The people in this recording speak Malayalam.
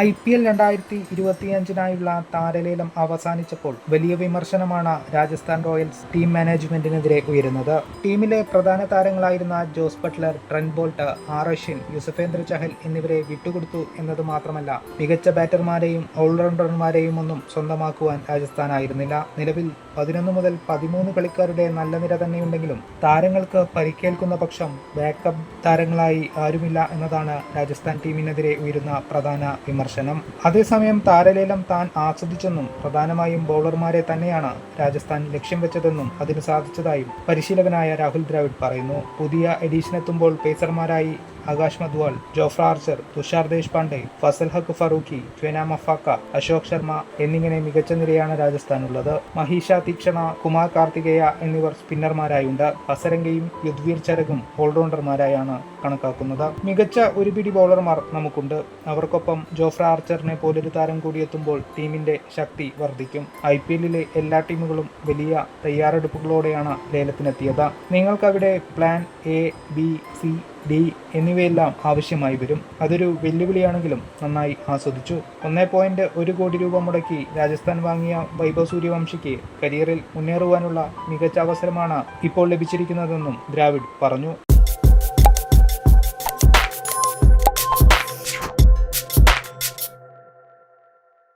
ഐ പി എൽ രണ്ടായിരത്തി ഇരുപത്തിയഞ്ചിനായുള്ള താരലേലം അവസാനിച്ചപ്പോൾ വലിയ വിമർശനമാണ് രാജസ്ഥാൻ റോയൽസ് ടീം മാനേജ്മെന്റിനെതിരെ ഉയരുന്നത്. ടീമിലെ പ്രധാന താരങ്ങളായിരുന്ന Jos Buttler Trent Boult R Ashwin Yuzvendra Chahal എന്നിവരെ വിട്ടുകൊടുത്തു എന്നത് മാത്രമല്ല മികച്ച ബാറ്റർമാരെയും ഓൾറൗണ്ടർമാരെയും ഒന്നും സ്വന്തമാക്കുവാൻ രാജസ്ഥാനായിരുന്നില്ല. നിലവിൽ പതിനൊന്ന് മുതൽ പതിമൂന്ന് കളിക്കാരുടെ നല്ല നിര തന്നെയുണ്ടെങ്കിലും താരങ്ങൾക്ക് പരിക്കേൽക്കുന്ന പക്ഷം ബാക്കപ്പ് താരങ്ങളായി ആരുമില്ല എന്നതാണ് രാജസ്ഥാൻ ടീമിനെതിരെ ഉയരുന്ന പ്രധാന വിമർശനം. അതേസമയം താരലേലം താൻ ആസ്വദിച്ചെന്നും പ്രധാനമായും ബൗളർമാരെ തന്നെയാണ് രാജസ്ഥാൻ ലക്ഷ്യം വെച്ചതെന്നും അതിന് സാധിച്ചതായും പരിശീലകനായ രാഹുൽ ദ്രാവിഡ് പറയുന്നു. പുതിയ എഡീഷൻ എത്തുമ്പോൾ പേസർമാരായി Akash Madhwal Jofra Archer Tushar Deshpande Fazal Haq Farooqi Kwena Maphaka Ashok Sharma എന്നിങ്ങനെ മികച്ച നിരയാണ് രാജസ്ഥാനുള്ളത്. മഹീഷ തീക്ഷണ കുമാർ കാർത്തികേയ എന്നിവർ സ്പിന്നർമാരായുണ്ട്. ഹസരംഗയും യുദ്വീർ ചരകും ഓൾറൗണ്ടർമാരായാണ് കണക്കാക്കുന്നത്. മികച്ച ഒരു പിടി ബൗളർമാർ നമുക്കുണ്ട്. അവർക്കൊപ്പം ജോഫ്ര ആർച്ചറിനെ പോലൊരു താരം കൂടിയെത്തുമ്പോൾ ടീമിന്റെ ശക്തി വർദ്ധിക്കും. ഐ പി എല്ലിലെ എല്ലാ ടീമുകളും വലിയ തയ്യാറെടുപ്പുകളോടെയാണ് ലേലത്തിനെത്തിയത്. നിങ്ങൾക്കവിടെ plan A B C D എന്നിവയെല്ലാം ആവശ്യമായി വരും. അതൊരു വെല്ലുവിളിയാണെങ്കിലും നന്നായി ആസ്വദിച്ചു. ഒന്നേ പോയിന്റ് ഒരു കോടി രൂപ മുടക്കി രാജസ്ഥാൻ വാങ്ങിയ വൈഭവ് സൂര്യവംശിക്ക് കരിയറിൽ മുന്നേറുവാനുള്ള മികച്ച അവസരമാണ് ഇപ്പോൾ ലഭിച്ചിരിക്കുന്നതെന്നും ദ്രാവിഡ് പറഞ്ഞു.